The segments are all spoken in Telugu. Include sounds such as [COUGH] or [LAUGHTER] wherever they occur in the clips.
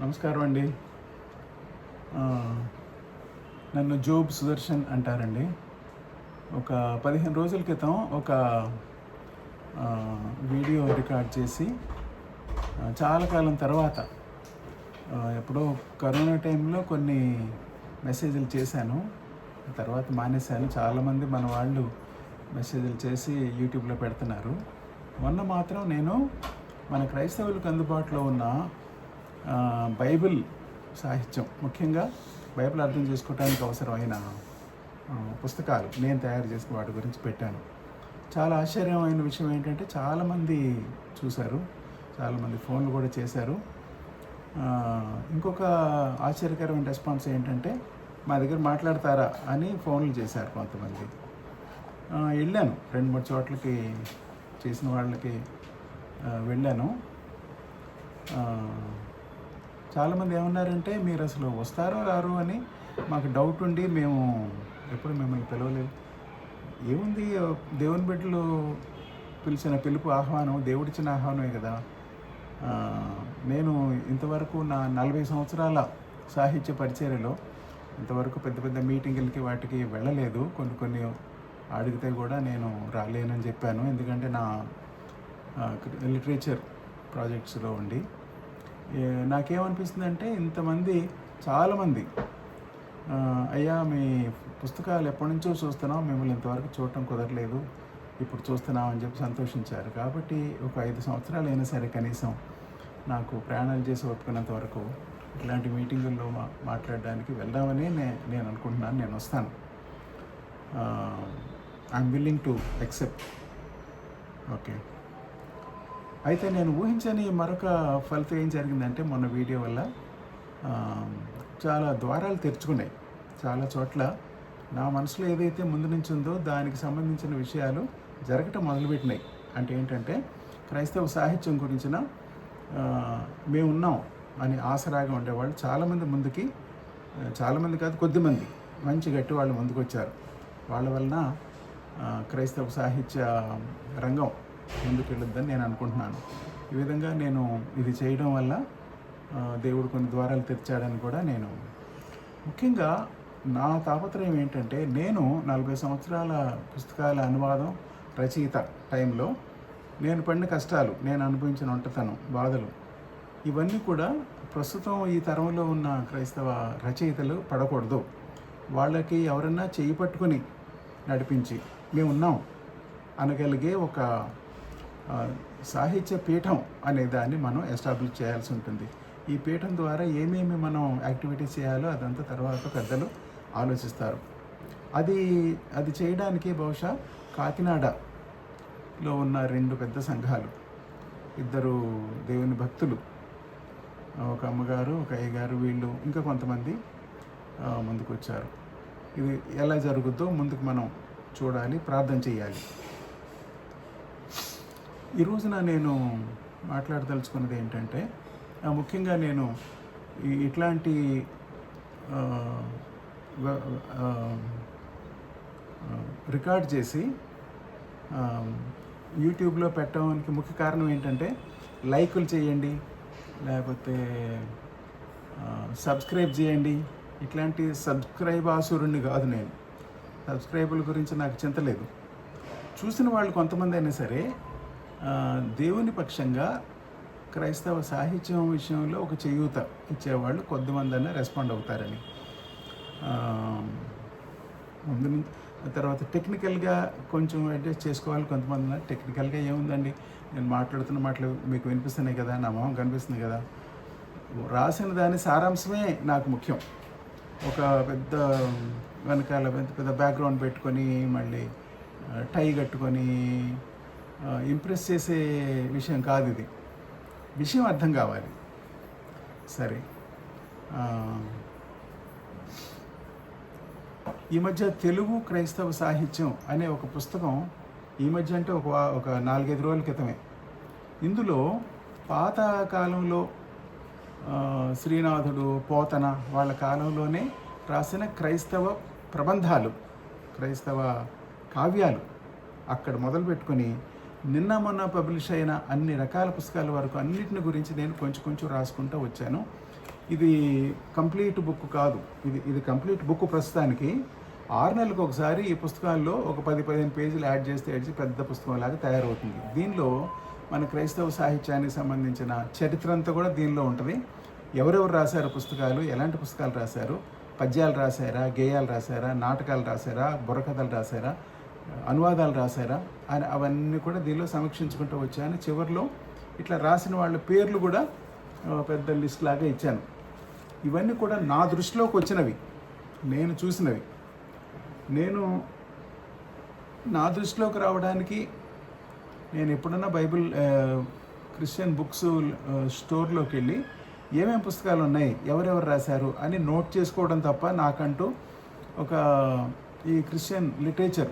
నమస్కారం అండి. నన్ను జోబ్ సుదర్శన్ అంటారండి. ఒక పదిహేను రోజుల క్రితం ఒక వీడియో రికార్డ్ చేసి చాలా కాలం తర్వాత ఎప్పుడో కరోనా టైంలో కొన్ని మెసేజ్లు చేశాను. తర్వాత మానేశాను. చాలామంది మన వాళ్ళు మెసేజ్లు చేసి యూట్యూబ్లో పెడుతున్నారు. మొన్న మాత్రం నేను మన క్రైస్తవులకు అందుబాటులో ఉన్న బైబిల్ సాహిత్యం ముఖ్యంగా బైబిల్ అర్థం చేసుకోవడానికి అవసరమైన పుస్తకాలు నేను తయారు చేసిన వాటి గురించి పెట్టాను. చాలా ఆశ్చర్యమైన విషయం ఏంటంటే చాలామంది చూశారు చాలామంది ఫోన్లు కూడా చేశారు. ఇంకొక ఆశ్చర్యకరమైన రెస్పాన్స్ ఏంటంటే మా దగ్గర మాట్లాడతారా అని ఫోన్లు చేశారు కొంతమంది. వెళ్ళాను రెండు మూడు చోట్లకి చేసిన వాళ్ళకి వెళ్ళాను. చాలామంది ఏమన్నారంటే మీరు అసలు వస్తారో రారు అని మాకు డౌట్ ఉండి మేము ఎప్పుడు మిమ్మల్ని పిలవలేదు. ఏముంది దేవుని బిడ్డలు పిలిచిన పిలుపు ఆహ్వానం దేవుడిచ్చిన ఆహ్వానమే కదా. నేను ఇంతవరకు నా నలభై సంవత్సరాల సాహిత్య పరిచర్యలో ఇంతవరకు పెద్ద పెద్ద మీటింగులకి వాటికి వెళ్ళలేదు. కొన్ని కొన్ని అడిగితే కూడా నేను రాలేనని చెప్పాను. ఎందుకంటే నా లిటరేచర్ ప్రాజెక్ట్స్లో ఉండి నాకేమనిపిస్తుందంటే ఇంతమంది చాలామంది అయ్యా మీ పుస్తకాలు ఎప్పటి నుంచో చూస్తున్నాం మిమ్మల్ని ఇంతవరకు చూడటం కుదరలేదు ఇప్పుడు చూస్తున్నాం అని చెప్పి సంతోషించారు. కాబట్టి ఒక ఐదు సంవత్సరాలు అయినా సరే కనీసం నాకు ప్రయాణాలు చేసి ఒప్పుకున్నంత వరకు ఇట్లాంటి మీటింగుల్లో మా మాట్లాడడానికి వెళ్దామని నే నేను అనుకుంటున్నాను నేను వస్తాను. I'm willing to accept okay అయితే నేను ఊహించని మరొక ఫలితం ఏం జరిగిందంటే మొన్న వీడియో వల్ల చాలా ద్వారాలు తెరుచుకున్నాయి. చాలా చోట్ల నా మనసులో ఏదైతే ముందు నుంచి ఉందో దానికి సంబంధించిన విషయాలు జరగటం మొదలుపెట్టినాయి. అంటే ఏంటంటే క్రైస్తవ సాహిత్యం గురించిన మేము ఉన్నాం అని ఆసరాగా ఉండేవాళ్ళు చాలామంది ముందుకి చాలామంది కాదు కొద్దిమంది మంచి గట్టి వాళ్ళు ముందుకు వచ్చారు వాళ్ళ వలన క్రైస్తవ సాహిత్య రంగం ముందుకు వెళ్ళొద్దని నేను అనుకుంటున్నాను. ఈ విధంగా నేను ఇది చేయడం వల్ల దేవుడు కొన్ని ద్వారాలు తెరిచాడని కూడా నేను. ముఖ్యంగా నా తాపత్రయం ఏంటంటే నేను నలభై సంవత్సరాల పుస్తకాల అనువాదం రచయిత టైంలో నేను పడిన కష్టాలు నేను అనుభవించిన ఒంటతనం బాధలు ఇవన్నీ కూడా ప్రస్తుతం ఈ తరంలో ఉన్న క్రైస్తవ రచయితలు పడకూడదు. వాళ్ళకి ఎవరన్నా చేయి పట్టుకొని నడిపించి మేము ఉన్నాం అనగలిగే ఒక సాహిత్య పీఠం అనే దాన్ని మనం ఎస్టాబ్లిష్ చేయాల్సి ఉంటుంది. ఈ పీఠం ద్వారా ఏమేమి మనం యాక్టివిటీస్ చేయాలో అదంతా తర్వాత పెద్దలు ఆలోచిస్తారు. అది అది చేయడానికి బహుశా కాకినాడలో ఉన్న రెండు పెద్ద సంఘాలు. ఇద్దరు దేవుని భక్తులు ఒక అమ్మగారు ఒక అయ్యగారు వీళ్ళు ఇంకా కొంతమంది ముందుకు వచ్చారు ఇది ఎలా జరుగుద్దో ముందుకు మనం చూడాలి ప్రార్థన చేయాలి. ఈ రోజున నేను మాట్లాడదలుచుకున్నది ఏంటంటే ముఖ్యంగా నేను ఇట్లాంటి రికార్డ్ చేసి యూట్యూబ్లో పెట్టడానికి ముఖ్య కారణం ఏంటంటే లైకులు చేయండి లేకపోతే సబ్స్క్రైబ్ చేయండి. ఇట్లాంటి సబ్స్క్రైబ్ ఆసురుణ్ణి కాదు నేను. సబ్స్క్రైబుల గురించి నాకు చింత లేదు. చూసిన వాళ్ళు కొంతమంది అయినా సరే దేవుని పక్షంగా క్రైస్తవ సాహిత్యం విషయంలో ఒక చేయూత ఇచ్చేవాళ్ళు కొద్దిమందనే రెస్పాండ్ అవుతారని. ముందు నుంచి తర్వాత టెక్నికల్గా కొంచెం అడ్జస్ట్ చేసుకోవాలి కొంతమంది టెక్నికల్గా ఏముందండి? నేను మాట్లాడుతున్న మాటలు మీకు వినిపిస్తున్నాయి కదా నా మొహం కనిపిస్తుంది కదా. రాసిన దాని సారాంశమే నాకు ముఖ్యం. ఒక పెద్ద వెనకాల పెద్ద పెద్ద బ్యాక్గ్రౌండ్ పెట్టుకొని మళ్ళీ టై కట్టుకొని ఇంప్రెస్ చేసే విషయం కాదు ఇది. విషయం అర్థం కావాలి. సరే. ఈ మధ్య తెలుగు క్రైస్తవ సాహిత్యం అనే ఒక పుస్తకం ఈ మధ్య అంటే ఒక ఒక నాలుగైదు రోజుల క్రితమే. ఇందులో పాత కాలంలో శ్రీనాథుడు పోతన వాళ్ళ కాలంలోనే రాసిన క్రైస్తవ ప్రబంధాలు క్రైస్తవ కావ్యాలు అక్కడ మొదలు పెట్టుకొని నిన్న మొన్న పబ్లిష్ అయిన అన్ని రకాల పుస్తకాల వరకు అన్నిటిని గురించి నేను కొంచెం కొంచెం రాసుకుంటూ వచ్చాను. ఇది కంప్లీట్ బుక్ కాదు. ఇది ఇది కంప్లీట్ బుక్ ప్రస్తుతానికి. ఆరు నెలలకు ఒకసారి ఈ పుస్తకాల్లో ఒక పది పదిహేను పేజీలు యాడ్ చేస్తే యాడ్ చేసి పెద్ద పుస్తకం లాగా తయారవుతుంది. దీనిలో మన క్రైస్తవ సాహిత్యానికి సంబంధించిన చరిత్ర అంతా కూడా దీనిలో ఉంటుంది. ఎవరెవరు రాశారు పుస్తకాలు? ఎలాంటి పుస్తకాలు రాశారు? పద్యాలు రాశారా? గేయాలు రాశారా? నాటకాలు రాశారా? బుర్రకథలు రాశారా? అనువాదాలు రాశారా? అని అవన్నీ కూడా దీనిలో సమీక్షించుకుంటూ వచ్చాను. చివరిలో ఇట్లా రాసిన వాళ్ళ పేర్లు కూడా పెద్ద లిస్ట్ లాగా ఇచ్చాను. ఇవన్నీ కూడా నా దృష్టిలోకి వచ్చినవి. నేను చూసినవి. నేను నా దృష్టిలోకి రావడానికి నేను ఎప్పుడన్నా బైబిల్ క్రిస్టియన్ బుక్స్ స్టోర్లోకి వెళ్ళి ఏమేమి పుస్తకాలు ఉన్నాయి ఎవరెవరు రాశారు అని నోట్ చేసుకోవడం తప్ప నాకంటూ ఒక ఈ క్రిస్టియన్ లిటరేచర్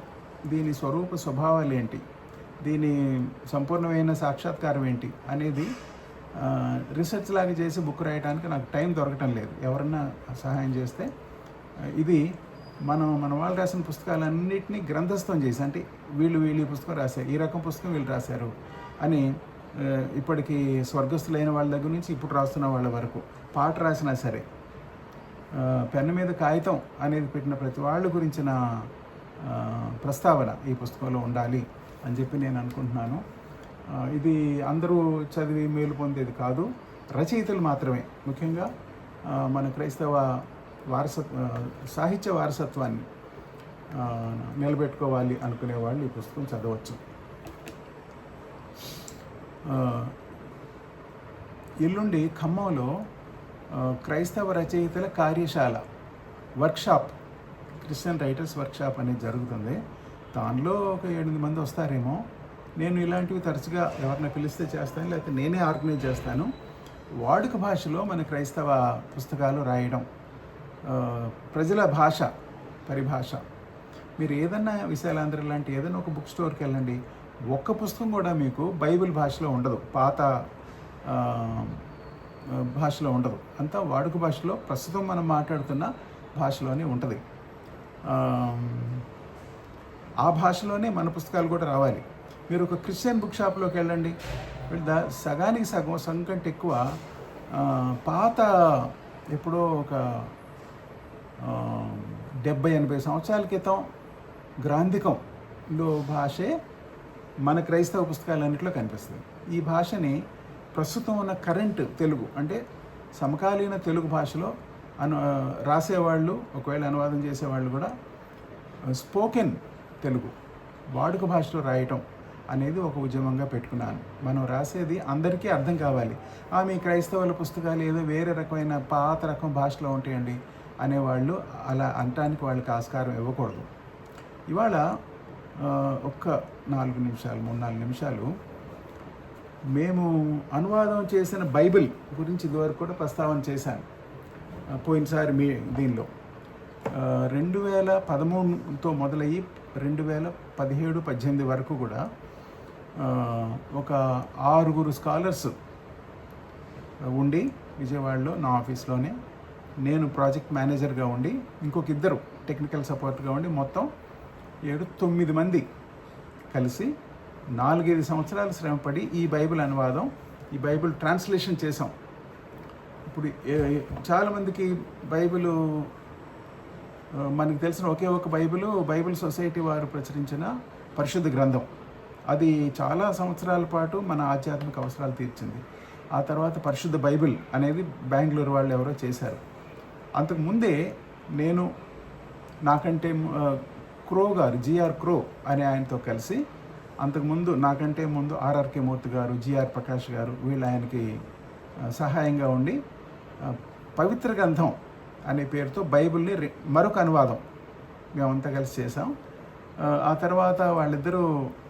దీని స్వరూప స్వభావాలు ఏంటి? దీని సంపూర్ణమైన సాక్షాత్కారం ఏంటి? అనేది రీసెర్చ్ లాగా చేసి బుక్ రాయడానికి నాకు టైం దొరకటం లేదు. ఎవరన్నా సహాయం చేస్తే ఇది మనం మన వాళ్ళు రాసిన పుస్తకాలన్నింటినీ గ్రంథస్థం చేసి అంటే వీళ్ళు వీళ్ళు ఈ పుస్తకం రాశారు ఈ రకం పుస్తకం వీళ్ళు రాశారు అని ఇప్పటికీ స్వర్గస్థులైన వాళ్ళ దగ్గర నుంచి ఇప్పుడు రాస్తున్న వాళ్ళ వరకు పాట రాసినా సరే పెన్ను మీద కాగితం అనేది పెట్టిన ప్రతి వాళ్ళ గురించిన ప్రస్తావన ఈ పుస్తకంలో ఉండాలి అని చెప్పి నేను అనుకుంటున్నాను. ఇది అందరూ చదివి మేలు పొందేది కాదు రచయితలు మాత్రమే. ముఖ్యంగా మన క్రైస్తవ వారసత్వ సాహిత్య వారసత్వాన్ని నిలబెట్టుకోవాలి అనుకునే వాళ్ళు ఈ పుస్తకం చదవచ్చు. ఎల్లుండి ఖమ్మంలో క్రైస్తవ రచయితల కార్యశాల వర్క్షాప్ క్రిస్టియన్ రైటర్స్ వర్క్షాప్ అనేది జరుగుతుంది. దానిలో ఒక ఎనిమిది మంది వస్తారేమో. నేను ఇలాంటివి తరచుగా ఎవరిని పిలిస్తే చేస్తాను లేకపోతే నేనే ఆర్గనైజ్ చేస్తాను. వాడుక భాషలో మన క్రైస్తవ పుస్తకాలు రాయడం ప్రజల భాష పరిభాష. మీరు ఏదన్నా విశాలాంధ్ర లాంటి ఏదైనా ఒక బుక్ స్టోర్కి వెళ్ళండి. ఒక్క పుస్తకం కూడా మీకు బైబిల్ భాషలో ఉండదు. పాత భాషలో ఉండదు. అంతా వాడుక భాషలో ప్రస్తుతం మనం మాట్లాడుతున్న భాషలోనే ఉంటుంది. ఆ, భాషలోనే మన పుస్తకాలు కూడా రావాలి. మీరు ఒక క్రిస్టియన్ బుక్ షాప్లోకి వెళ్ళండి. వీళ్ళు సగానికి సగం సగం కంటే ఎక్కువ పాత ఎప్పుడో ఒక డెబ్బై ఎనభై సంవత్సరాల క్రితం గ్రాంధికంలో భాషే మన క్రైస్తవ పుస్తకాలన్నింటిలో కనిపిస్తుంది. ఈ భాషని ప్రస్తుతం ఉన్న కరెంట్ తెలుగు అంటే సమకాలీన తెలుగు భాషలో అను రాసేవాళ్ళు ఒకవేళ అనువాదం చేసేవాళ్ళు కూడా స్పోకెన్ తెలుగు వాడుక భాషలో రాయటం అనేది ఒక ఉద్యమంగా పెట్టుకున్నాను. మనం రాసేది అందరికీ అర్థం కావాలి. ఆమె క్రైస్తవుల పుస్తకాలు ఏదో వేరే రకమైన పాత రకం భాషలో ఉంటాయండి అనేవాళ్ళు అలా అనటానికి వాళ్ళకి ఆస్కారం ఇవ్వకూడదు. ఇవాళ ఒక్క నాలుగు నిమిషాలు మూడు నాలుగు నిమిషాలు మేము అనువాదం చేసిన బైబిల్ గురించి ఇదివరకు కూడా ప్రస్తావన చేశాను. పోయినసారి మీ దీనిలో. రెండు వేల పదమూడుతో మొదలయ్యి రెండు వేల పదిహేడు పద్దెనిమిది వరకు కూడా ఒక ఆరుగురు స్కాలర్స్ ఉండి విజయవాడలో నా ఆఫీస్లోనే నేను ప్రాజెక్ట్ మేనేజర్గా ఉండి ఇంకొక ఇద్దరు టెక్నికల్ సపోర్ట్గా ఉండి మొత్తం ఏడు తొమ్మిది మంది కలిసి నాలుగైదు సంవత్సరాలు శ్రమపడి ఈ బైబిల్ అనువాదం ఈ బైబిల్ ట్రాన్స్లేషన్ చేసాం ఇప్పుడు చాలామందికి బైబిల్ మనకు తెలిసిన ఒకే ఒక బైబిల్ బైబిల్ సొసైటీ వారు ప్రచురించిన పరిశుద్ధ గ్రంథం. అది చాలా సంవత్సరాల పాటు మన ఆధ్యాత్మిక అవసరాలు తీర్చింది. ఆ తర్వాత పరిశుద్ధ బైబిల్ అనేది బెంగళూరు వాళ్ళు ఎవరో చేశారు. అంతకుముందే నేను నాకంటే క్రో గారు జిఆర్ క్రో అనే ఆయనతో కలిసి అంతకుముందు నాకంటే ముందు ఆర్ఆర్కే మూర్తి గారు జిఆర్ ప్రకాష్ గారు వీళ్ళు ఆయనకి సహాయంగా ఉండి పవిత్ర గ్రంథం అనే పేరుతో బైబిల్ని మరొక అనువాదం మేమంతా కలిసి చేసాం ఆ, తర్వాత వాళ్ళిద్దరూ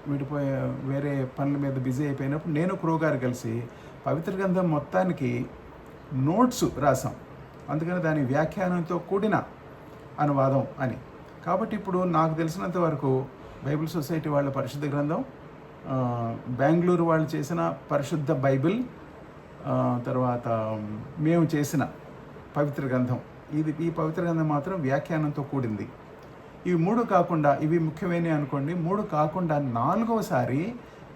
విడిపోయే వేరే పనుల మీద బిజీ అయిపోయినప్పుడు నేను క్రో గారు కలిసి పవిత్ర గ్రంథం మొత్తానికి నోట్స్ రాసాం. అందుకని దాని వ్యాఖ్యానంతో కూడిన అనువాదం అని. కాబట్టి ఇప్పుడు నాకు తెలిసినంత వరకు బైబిల్ సొసైటీ వాళ్ళ పరిశుద్ధ గ్రంథం బెంగళూరు వాళ్ళు చేసిన పరిశుద్ధ బైబిల్ తర్వాత మేము చేసిన పవిత్ర గ్రంథం. ఇది ఈ పవిత్ర గ్రంథం మాత్రం వ్యాఖ్యానంతో కూడింది. ఇవి మూడు కాకుండా ఇవి ముఖ్యమైనవి అనుకోండి. మూడు కాకుండా నాలుగవసారి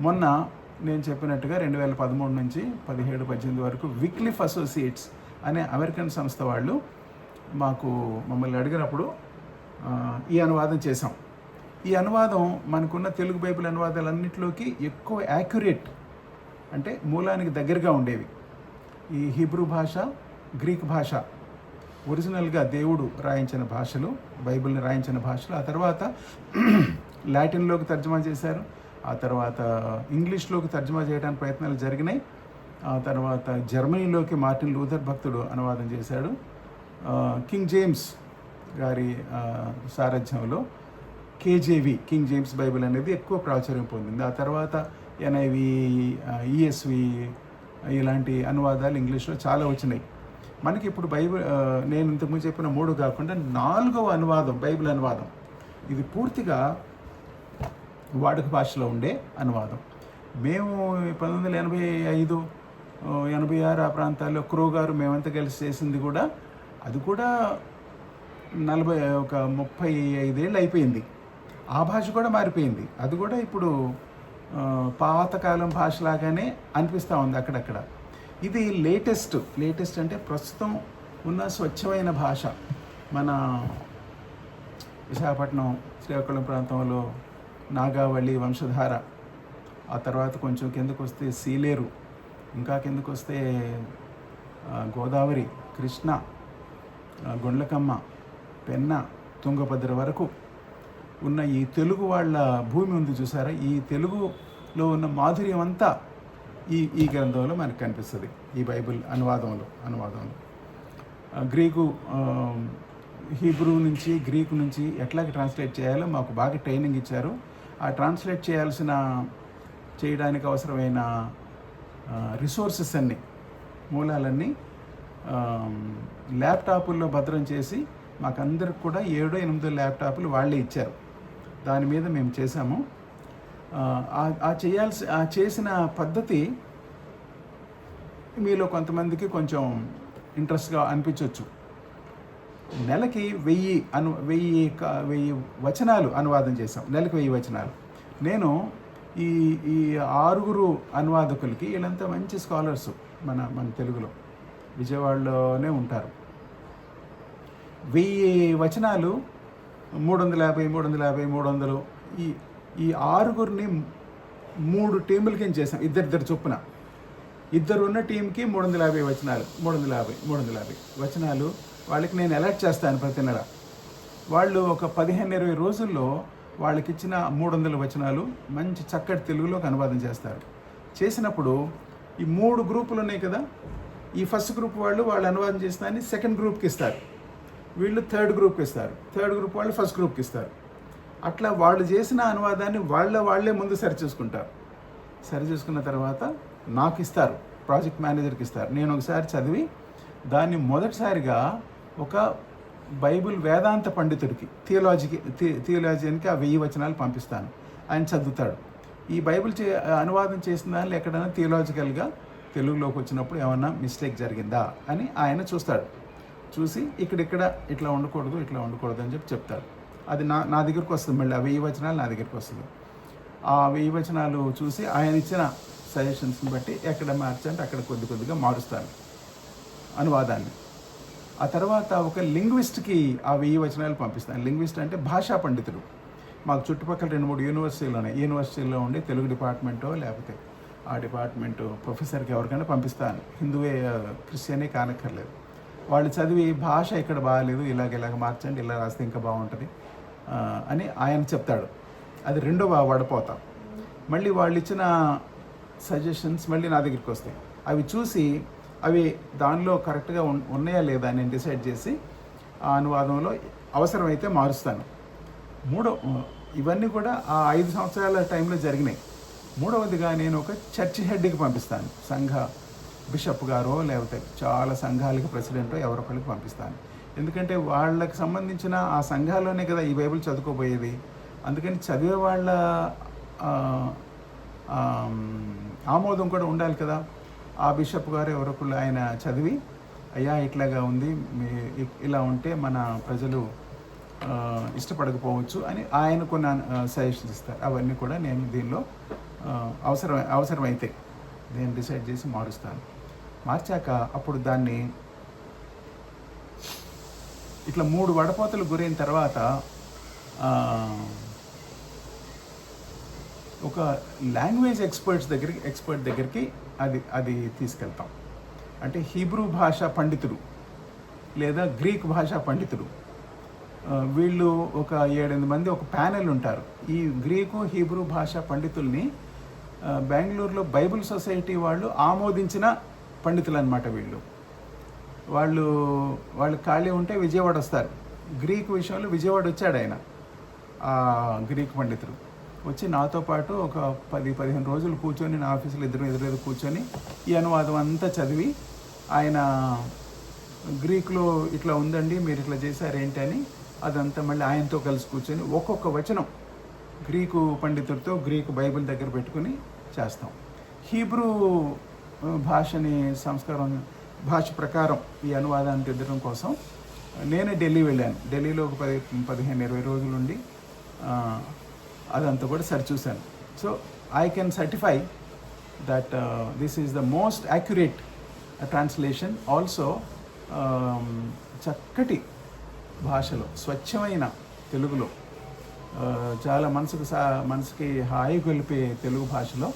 మొన్న నేను చెప్పినట్టుగా రెండు వేల పదమూడు నుంచి పదిహేడు పద్దెనిమిది వరకు విక్లిఫ్ అసోసియేట్స్ అనే అమెరికన్ సంస్థ వాళ్ళు మాకు మమ్మల్ని అడిగినప్పుడు ఈ అనువాదం చేసాం ఈ అనువాదం మనకున్న తెలుగు బైబిల్ అనువాదాలన్నింటిలోకి ఎక్కువ యాక్యురేట్ అంటే మూలానికి దగ్గరగా ఉండేవి. ఈ హీబ్రూ భాష గ్రీక్ భాష ఒరిజినల్గా దేవుడు రాయించిన భాషలు బైబిల్ని రాయించిన భాషలు ఆ తర్వాత [CLEARS THROAT] లాటిన్లోకి తర్జమా చేశారు ఆ తర్వాత ఇంగ్లీష్లోకి తర్జమా చేయడానికి ప్రయత్నాలు జరిగినాయి ఆ తర్వాత జర్మనీలోకి మార్టిన్ లూథర్ భక్తుడు అనువాదం చేశాడు. కింగ్ జేమ్స్ గారి సారథ్యంలో కేజేవి కింగ్ జేమ్స్ బైబిల్ అనేది ఎక్కువ ప్రాచుర్యం పొందింది. ఆ తర్వాత ఎన్ఐవి ఈఎస్వి ఇలాంటి అనువాదాలు ఇంగ్లీష్లో చాలా వచ్చినాయి. మనకి ఇప్పుడు బైబిల్ నేను ఇంతకుముందు చెప్పిన మూడు కాకుండా నాలుగవ అనువాదం బైబిల్ అనువాదం. ఇది పూర్తిగా వాడుక భాషలో ఉండే అనువాదం. మేము పంతొమ్మిది వందల ఎనభై ఐదు ఎనభై ఆరు ఆ ప్రాంతాల్లో క్రో గారు మేమంతా కలిసి చేసింది కూడా అది కూడా నలభై ఒక ముప్పై ఐదేళ్ళు అయిపోయింది. ఆ భాష కూడా మారిపోయింది. అది కూడా ఇప్పుడు పాతకాలం భాషలాగానే అనిపిస్తూ ఉంది అక్కడక్కడ. ఇది లేటెస్ట్ లేటెస్ట్ అంటే ప్రస్తుతం ఉన్న స్వచ్ఛమైన భాష. మన విశాఖపట్నం శ్రీకాకుళం ప్రాంతంలో నాగావళి వంశధార. ఆ తర్వాత కొంచెం కిందకు వస్తే సీలేరు ఇంకా కిందకు వస్తే గోదావరి కృష్ణ గుండ్లకమ్మ పెన్న తుంగభద్ర వరకు ఉన్న ఈ తెలుగు వాళ్ళ భూమి ఉంది చూసారా? ఈ తెలుగులో ఉన్న మాధుర్యం అంతా ఈ ఈ గ్రంథంలో మనకు కనిపిస్తుంది. ఈ బైబిల్ అనువాదంలో అనువాదంలో. గ్రీకు హీబ్రూ నుంచి గ్రీకు నుంచి ఎట్లాగ ట్రాన్స్లేట్ చేయాలో మాకు బాగా ట్రైనింగ్ ఇచ్చారు. ఆ ట్రాన్స్లేట్ చేయాల్సిన చేయడానికి అవసరమైన రిసోర్సెస్ అన్నీ మూలాలన్నీ ల్యాప్టాపుల్లో భద్రం చేసి మాకందరికి కూడా ఏడో ఎనిమిదో ల్యాప్టాప్లు వాళ్ళే ఇచ్చారు. దాని మీద మేము చేసాము ఆ, చేయాల్సి ఆ చేసిన పద్ధతి మీలో కొంతమందికి కొంచెం ఇంట్రెస్ట్గా అనిపించవచ్చు నెలకి వెయ్యి అను వెయ్యి వెయ్యి వచనాలు అనువాదం చేశాం. నెలకి వెయ్యి వచనాలు. నేను ఈ ఈ ఆరుగురు అనువాదకులకి వీళ్ళంతా మంచి స్కాలర్స్ మన మన తెలుగులో. విజయవాడలోనే ఉంటారు. వెయ్యి వచనాలు మూడు వందల యాభై మూడు వందల యాభై మూడు వందలు ఈ ఈ ఆరుగురిని మూడు టీములకి చేసాం ఇద్దరిద్దరు చొప్పున ఇద్దరు ఉన్న టీంకి మూడు వందల యాభై వచనాలు. మూడు వందల యాభై మూడు వందల యాభై వచనాలు. వాళ్ళకి నేను అలర్ట్ చేస్తాను ప్రతి నెల. వాళ్ళు ఒక పదిహేను ఇరవై రోజుల్లో వాళ్ళకి ఇచ్చిన మూడు వందల వచనాలు మంచి చక్కటి తెలుగులోకి అనువాదం చేస్తారు. చేసినప్పుడు ఈ మూడు గ్రూపులు ఉన్నాయి కదా? ఈ ఫస్ట్ గ్రూప్ వాళ్ళు వాళ్ళు అనువాదం చేసిన దాన్ని సెకండ్ గ్రూప్కి ఇస్తారు. వీళ్ళు థర్డ్ గ్రూప్కి ఇస్తారు. థర్డ్ గ్రూప్ వాళ్ళు ఫస్ట్ గ్రూప్కి ఇస్తారు. అట్లా వాళ్ళు చేసిన అనువాదాన్ని వాళ్ళ వాళ్ళే ముందు సరి చూసుకుంటారు. సరి చూసుకున్న తర్వాత నాకు ఇస్తారు ప్రాజెక్ట్ మేనేజర్కి ఇస్తారు. నేను ఒకసారి చదివి దాన్ని మొదటిసారిగా ఒక బైబిల్ వేదాంత పండితుడికి థియోలాజీకి థియోలాజియన్కి ఆ వెయ్యి వచనాలు పంపిస్తాను. ఆయన చదువుతాడు. ఈ బైబిల్ చే అనువాదం చేసిన దానిలో ఎక్కడైనా థియోలాజికల్గా తెలుగులోకి వచ్చినప్పుడు ఏమన్నా మిస్టేక్ జరిగిందా అని ఆయన చూస్తాడు. చూసి ఇక్కడిక్కడ ఇట్లా ఉండకూడదు ఇట్లా ఉండకూడదు అని చెప్పి చెప్తాడు అది నా నా దగ్గరికి వస్తుంది మళ్ళీ ఆ వెయ్యి వచనాలు నా దగ్గరికి వస్తుంది. ఆ వెయ్యి వచనాలు చూసి ఆయన ఇచ్చిన సజెషన్స్ని బట్టి ఎక్కడ మార్చంటే అక్కడ కొద్ది కొద్దిగా మారుస్తాను అనువాదాన్ని. ఆ తర్వాత ఒక లింగ్విస్ట్కి ఆ వెయ్యి వచనాలు పంపిస్తాను లింగ్విస్ట్ అంటే భాషా పండితుడు. మాకు చుట్టుపక్కల రెండు మూడు యూనివర్సిటీలు ఉన్నాయి. యూనివర్సిటీలో ఉండే తెలుగు డిపార్ట్మెంటో లేకపోతే ఆ డిపార్ట్మెంట్ ప్రొఫెసర్కి ఎవరికైనా పంపిస్తాను. హిందువే క్రిస్టియనే కానక్కర్లేదు. వాళ్ళు చదివి భాష ఇక్కడ బాగాలేదు ఇలాగ ఇలాగ మార్చండి ఇలా రాస్తే ఇంకా బాగుంటుంది అని ఆయన చెప్తాడు. అది రెండవ వడపోతాం. మళ్ళీ వాళ్ళు ఇచ్చిన సజెషన్స్ మళ్ళీ నా దగ్గరికి వస్తాయి. అవి చూసి అవి దానిలో కరెక్ట్గా ఉన్నాయా లేదా నేను డిసైడ్ చేసి ఆ అనువాదంలో అవసరమైతే మారుస్తాను. మూడో ఇవన్నీ కూడా ఆ ఐదు సంవత్సరాల టైంలో జరిగినాయి. మూడవదిగా నేను ఒక చర్చ్ హెడ్కి పంపిస్తాను సంఘ బిషప్ గారో లేకపోతే చాలా సంఘాలకి ప్రెసిడెంటో ఎవరొకరికి పంపిస్తాను. ఎందుకంటే వాళ్ళకి సంబంధించిన ఆ సంఘాల్లోనే కదా ఈ బైబిల్ చదువుకోబోయేది. అందుకని చదివే వాళ్ళ ఆమోదం కూడా ఉండాలి కదా. ఆ బిషప్ గారు ఎవరొకళ్ళు ఆయన చదివి అయ్యా ఇట్లాగా ఉంది మీ ఇ- ఇలా ఉంటే మన ప్రజలు ఇష్టపడకపోవచ్చు అని ఆయన కొన్ని సజెషన్స్ ఇస్తారు. అవన్నీ కూడా నేను దీనిలో అవసరం అవసరమైతే. నేను డిసైడ్ చేసి మారుస్తాను. మార్చాక అప్పుడు దాన్ని ఇట్లా మూడు వడపోతలు గురైన తర్వాత ఒక లాంగ్వేజ్ ఎక్స్పర్ట్స్ దగ్గరికి ఎక్స్పర్ట్ దగ్గరికి అది అది తీసుకెళ్తాం. అంటే హీబ్రూ భాష పండితుడు లేదా గ్రీక్ భాషా పండితుడు వీళ్ళు ఒక ఏడెనిమిది మంది ఒక ప్యానెల్ ఉంటారు. ఈ గ్రీకు హీబ్రూ భాషా పండితుల్ని బెంగళూరులో బైబిల్ సొసైటీ వాళ్ళు ఆమోదించిన పండితులు అనమాట వీళ్ళు. వాళ్ళు వాళ్ళు ఖాళీ ఉంటే విజయవాడ వస్తారు. గ్రీక్ విషయంలో విజయవాడ వచ్చాడు ఆయన ఆ గ్రీక్ పండితుడు. వచ్చి నాతో పాటు ఒక పది పదిహేను రోజులు కూర్చొని నా ఆఫీసులో ఇద్దరు ఎదురు కూర్చొని ఈ అనువాదం అంతా చదివి ఆయన గ్రీకులో ఇట్లా ఉందండి మీరు ఇట్లా చేశారు ఏంటి అని అదంతా మళ్ళీ ఆయనతో కలిసి కూర్చొని ఒక్కొక్క వచనం గ్రీకు పండితుడితో గ్రీకు బైబిల్ దగ్గర పెట్టుకుని చేస్తాం. హీబ్రూ భాషని సంస్కారం భాష ప్రకారం ఈ అనువాదాన్ని దిద్దడం కోసం నేనే ఢిల్లీ వెళ్ళాను. ఢిల్లీలో ఒక పది పదిహేను ఇరవై రోజులు ఉండి అదంతా కూడా సరిచూశాను. So I can certify that this is the most accurate translation also చక్కటి భాషలో స్వచ్ఛమైన తెలుగులో చాలా మనసుకు సా మనసుకి హాయి గొలిపే తెలుగు భాషలో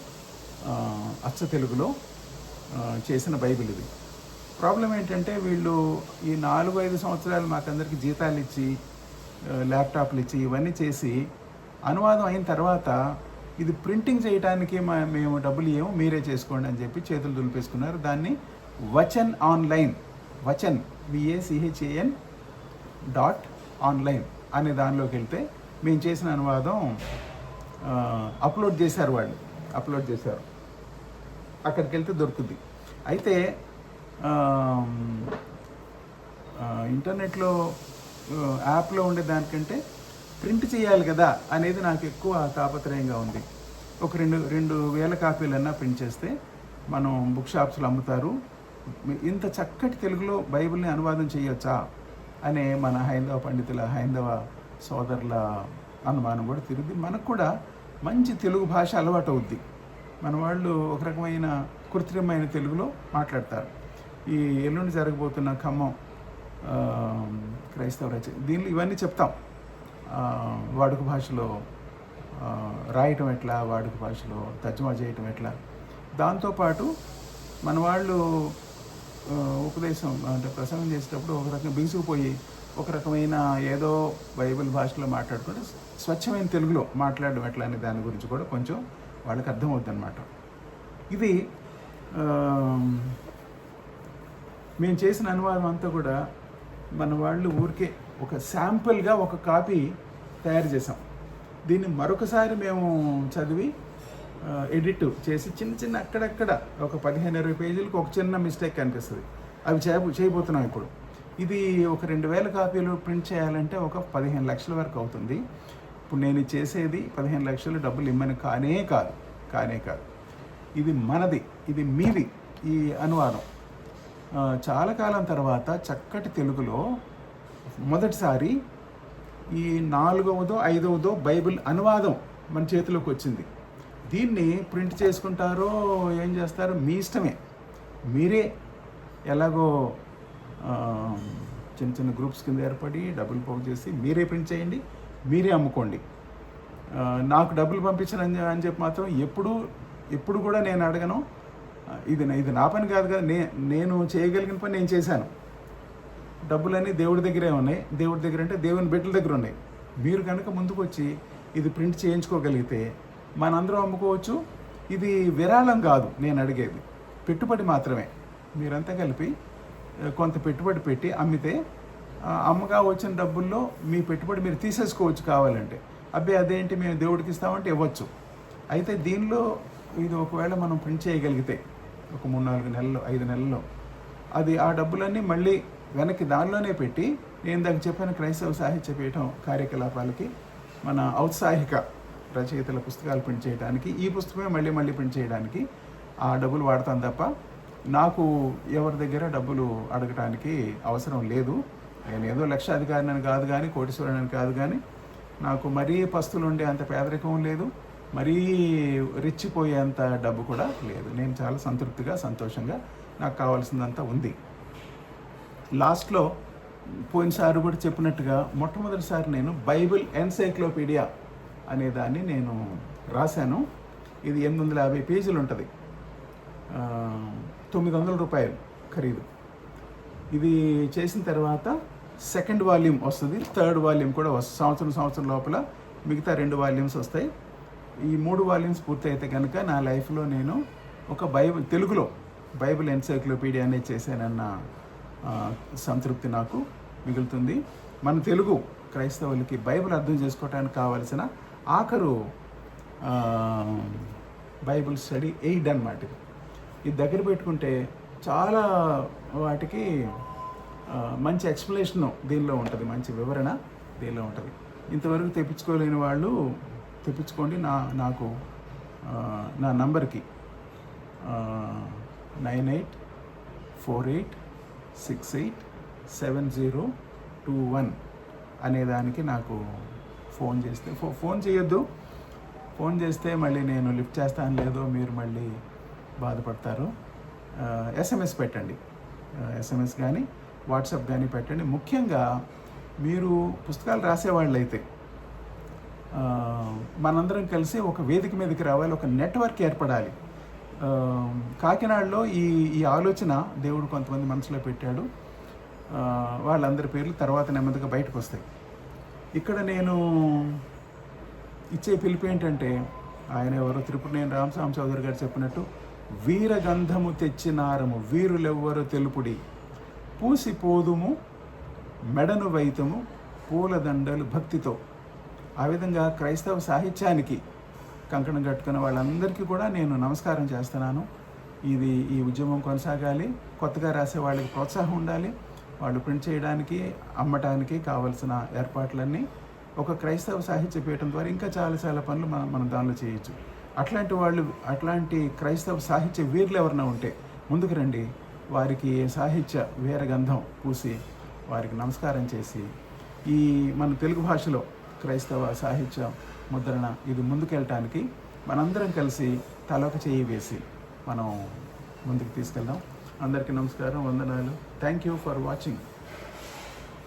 అచ్చ తెలుగులో చేసిన బైబిల్ ఇది. ప్రాబ్లం ఏంటంటే వీళ్ళు ఈ నాలుగు ఐదు సంవత్సరాలు మాకందరికి జీతాలు ఇచ్చి ల్యాప్టాప్లు ఇచ్చి ఇవన్నీ చేసి అనువాదం అయిన తర్వాత ఇది ప్రింటింగ్ చేయడానికి మా మేము డబ్బులు ఏమో మీరే చేసుకోండి అని చెప్పి చేతులు దులిపేసుకున్నారు. దాన్ని Vachan online Vachan V A C H A N dot online అనే దానిలోకి వెళ్తే మేము చేసిన అనువాదం అప్లోడ్ చేశారు వాళ్ళు. అప్లోడ్ చేశారు. అక్కడికి వెళ్తే దొరుకుద్ది. అయితే ఇంటర్నెట్లో యాప్లో ఉండే దానికంటే ప్రింట్ చేయాలి కదా అనేది నాకు ఎక్కువ తాపత్రయంగా ఉంది. ఒక రెండు రెండు వేల కాపీలన్నా ప్రింట్ చేస్తే మనం బుక్ షాప్స్లో అమ్ముతారు. ఇంత చక్కటి తెలుగులో బైబిల్ని అనువాదం చేయొచ్చా? అనే మన హైందవ పండితుల హైందవ సోదరుల అనుమానం కూడా తిరిగి మనకు కూడా మంచి తెలుగు భాష అలవాటు అవుద్ది. మన వాళ్ళు ఒక రకమైన కృత్రిమైన తెలుగులో మాట్లాడతారు. ఈ ఎల్లుండి జరగబోతున్న ఖమ్మం క్రైస్తవ రచ దీనిలో ఇవన్నీ చెప్తాం. వాడుక భాషలో రాయటం ఎట్లా వాడుక భాషలో తజ్మా చేయటం ఎట్లా. దాంతోపాటు మన వాళ్ళు ఉపదేశం అంటే ప్రసంగం చేసేటప్పుడు ఒక రకం బిగుసుకుపోయి ఒక రకమైన ఏదో బైబిల్ భాషలో మాట్లాడుకుంటే స్వచ్ఛమైన తెలుగులో మాట్లాడడం ఎట్లా అనే దాని గురించి కూడా కొంచెం వాళ్ళకి అర్థమవుతుంది అనమాట ఇది మేము చేసిన అనువాదం అంతా కూడా మన వాళ్ళు ఊరికే ఒక శాంపుల్గా ఒక కాపీ తయారు చేసాం దీన్ని మరొకసారి మేము చదివి ఎడిట్ చేసి చిన్న చిన్న అక్కడక్కడ ఒక పదిహేను ఇరవై పేజీలకు ఒక చిన్న మిస్టేక్ కనిపిస్తుంది. అవి చేయబో చేయబోతున్నాం ఇప్పుడు. ఇది ఒక రెండు వేల కాపీలు ప్రింట్ చేయాలంటే ఒక పదిహేను లక్షల వరకు అవుతుంది. ఇప్పుడు నేను చేసేది పదిహేను లక్షలు డబ్బులు ఇమ్మని కానే కాదు కానే కాదు. ఇది మనది ఇది మీది ఈ అనువాదం. చాలా కాలం తర్వాత చక్కటి తెలుగులో మొదటిసారి ఈ నాలుగవదో ఐదవదో బైబిల్ అనువాదం మన చేతిలోకి వచ్చింది. దీన్ని ప్రింట్ చేసుకుంటారో ఏం చేస్తారో మీ ఇష్టమే. మీరే ఎలాగో చిన్న చిన్న గ్రూప్స్ కింద ఏర్పడి డబ్బులు పంపించేసి చేసి మీరే ప్రింట్ చేయండి మీరే అమ్ముకోండి. నాకు డబ్బులు పంపించను అని చెప్పి మాత్రం ఎప్పుడు ఎప్పుడు కూడా నేను అడగను. ఇది ఇది నా పని కాదు కదా నే నేను చేయగలిగిన పని నేను చేశాను. డబ్బులన్నీ దేవుడి దగ్గరే ఉన్నాయి. దేవుడి దగ్గర అంటే దేవుని బిడ్డల దగ్గర ఉన్నాయి. మీరు కనుక ముందుకు వచ్చి ఇది ప్రింట్ చేయించుకోగలిగితే మనందరం అమ్ముకోవచ్చు. ఇది విరాళం కాదు నేను అడిగేది. పెట్టుబడి మాత్రమే. మీరంతా కలిపి కొంత పెట్టుబడి పెట్టి అమ్మితే అమ్మగా వచ్చిన డబ్బుల్లో మీ పెట్టుబడి మీరు తీసేసుకోవచ్చు కావాలంటే. అబ్బాయి అదేంటి మేము దేవుడికి ఇస్తామంటే ఇవ్వచ్చు. అయితే దీనిలో ఇది ఒకవేళ మనం ప్రింట్ చేయగలిగితే ఒక మూడు నాలుగు నెలలు ఐదు నెలల్లో అది ఆ డబ్బులన్నీ మళ్ళీ వెనక్కి దానిలోనే పెట్టి నేను దానికి చెప్పిన క్రైస్తవ సాహిత్య పీఠం కార్యకలాపాలకి మన ఔత్సాహిక రచయితల పుస్తకాలు ప్రింట్ చేయడానికి ఈ పుస్తకమే మళ్ళీ మళ్ళీ ప్రింట్ చేయడానికి ఆ డబ్బులు వాడతాను తప్ప నాకు ఎవరి దగ్గర డబ్బులు అడగటానికి అవసరం లేదు. నేను ఏదో లక్షాధికారిని కాదు కానీ కోటీశ్వరుని కాదు కానీ నాకు మరీ పస్తులు ఉండే అంత పేదరికం లేదు. మరీ రెచ్చిపోయేంత డబ్బు కూడా లేదు. నేను చాలా సంతృప్తిగా సంతోషంగా నాకు కావాల్సిందంతా ఉంది. లాస్ట్లో పోయినసారి కూడా చెప్పినట్టుగా మొట్టమొదటిసారి నేను బైబిల్ ఎన్సైక్లోపీడియా అనే దాన్ని నేను రాశాను. ఇది ఎనిమిది వందల యాభై పేజీలు ఉంటుంది తొమ్మిది వందల రూపాయలు ఖరీదు. ఇది చేసిన తర్వాత సెకండ్ వాల్యూమ్ వస్తుంది థర్డ్ వాల్యూమ్ కూడా వస్తుంది. సంవత్సరం సంవత్సరం లోపల మిగతా రెండు వాల్యూమ్స్ వస్తాయి. ఈ మూడు వాల్యూమ్స్ పూర్తయితే కనుక నా లైఫ్లో నేను ఒక బైబిల్ తెలుగులో బైబిల్ ఎన్సైక్లోపీడియా అనేది చేశానన్న సంతృప్తి నాకు మిగులుతుంది. మన తెలుగు క్రైస్తవులకి బైబిల్ అర్థం చేసుకోవడానికి కావలసిన ఆఖరు బైబిల్ స్టడీ ఎయిడ్ అనమాట ఇది దగ్గర పెట్టుకుంటే చాలా వాటికి మంచి ఎక్స్ప్లెనేషన్ దీనిలో ఉంటుంది మంచి వివరణ దీనిలో ఉంటుంది. ఇంతవరకు తెప్పించుకోలేని వాళ్ళు తెప్పించుకోండి నా నాకు నా నంబర్కి. Nine eight four eight six eight seven zero two one అనే దానికి నాకు ఫోన్ చేస్తే ఫో ఫోన్ చేయొద్దు. ఫోన్ చేస్తే మళ్ళీ నేను లిఫ్ట్ చేస్తాను లేదో మీరు మళ్ళీ బాధపడతారు. ఎస్ఎంఎస్ పెట్టండి. ఎస్ఎంఎస్ కానీ వాట్సాప్ కానీ పెట్టండి. ముఖ్యంగా మీరు పుస్తకాలు రాసేవాళ్ళు అయితే మనందరం కలిసి ఒక వేదిక మీదకి రావాలి ఒక నెట్వర్క్ ఏర్పడాలి. కాకినాడలో ఈ ఈ ఆలోచన దేవుడు కొంతమంది మనసులో పెట్టాడు. వాళ్ళందరి పేర్లు తర్వాత నెమ్మదిగా బయటకు వస్తాయి ఇక్కడ నేను ఇచ్చే పిలుపు ఏంటంటే ఆయన ఎవరో త్రిపురనేని రామస్వామి చౌదరి గారు చెప్పినట్టు వీరగంధము తెచ్చినారము వీరులెవ్వరు తెలుపుడి? పూసిపోదుము మెడను వైతము పూలదండలు భక్తితో. ఆ విధంగా క్రైస్తవ సాహిత్యానికి కంకణం కట్టుకున్న వాళ్ళందరికీ కూడా నేను నమస్కారం చేస్తున్నాను. ఇది ఈ ఉద్యమం కొనసాగాలి కొత్తగా రాసే వాళ్ళకి ప్రోత్సాహం ఉండాలి వాళ్ళు ప్రింట్ చేయడానికి అమ్మటానికి కావలసిన ఏర్పాట్లన్నీ ఒక క్రైస్తవ సాహిత్య పీఠం ద్వారా ఇంకా చాలా చాలా పనులు మనం మనం దానిలో చేయొచ్చు. అట్లాంటి వాళ్ళు అట్లాంటి క్రైస్తవ సాహిత్య వీరులు ఎవరైనా ఉంటే ముందుకు రండి. వారికి సాహిత్య వీరగంధం పూసి వారికి నమస్కారం చేసి ఈ మన తెలుగు భాషలో క్రైస్తవ సాహిత్య ముద్రణ ఇది ముందుకెళ్ళటానికి మనందరం కలిసి తలొక చేయి వేసి మనం ముందుకు తీసుకెళ్దాం. అందరికీ నమస్కారం వందనాలు. Thank you for watching